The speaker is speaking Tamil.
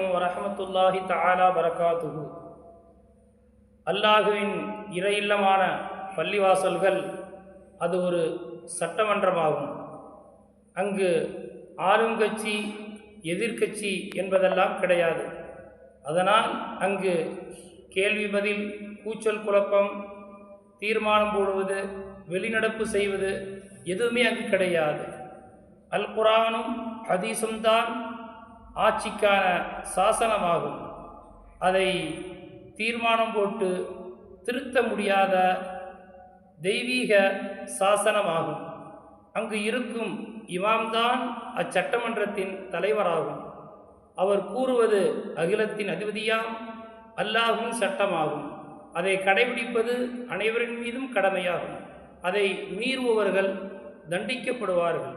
அலைக்கும் வரஹமத்துல்லாஹி தாலா பரகாத்துகு அல்லாஹுவின் இறையில்லமான பள்ளிவாசல்கள் அது ஒரு சட்டமன்றமாகும். அங்கு ஆளுங்கட்சி எதிர்கட்சி என்பதெல்லாம் கிடையாது. அதனால் அங்கு கேள்வி பதில் கூச்சல் குழப்பம் தீர்மானம் போடுவது வெளிநடப்பு செய்வது எதுவுமே அங்கு கிடையாது. அல் குரானும் ஹதீஸும் தான் ஆட்சிக்கான சாசனமாகும். அதை தீர்மானம் போட்டு திருத்த முடியாத தெய்வீக சாசனமாகும். அங்கு இருக்கும் இமாம்தான் அச்சட்டமன்றத்தின் தலைவராகும். அவர் கூறுவது அகிலத்தின் அதிபதியாம் அல்லாஹும் சட்டமாகும். அதை கடைபிடிப்பது அனைவரின் மீதும் கடமையாகும். அதை மீறுபவர்கள் தண்டிக்கப்படுவார்கள்.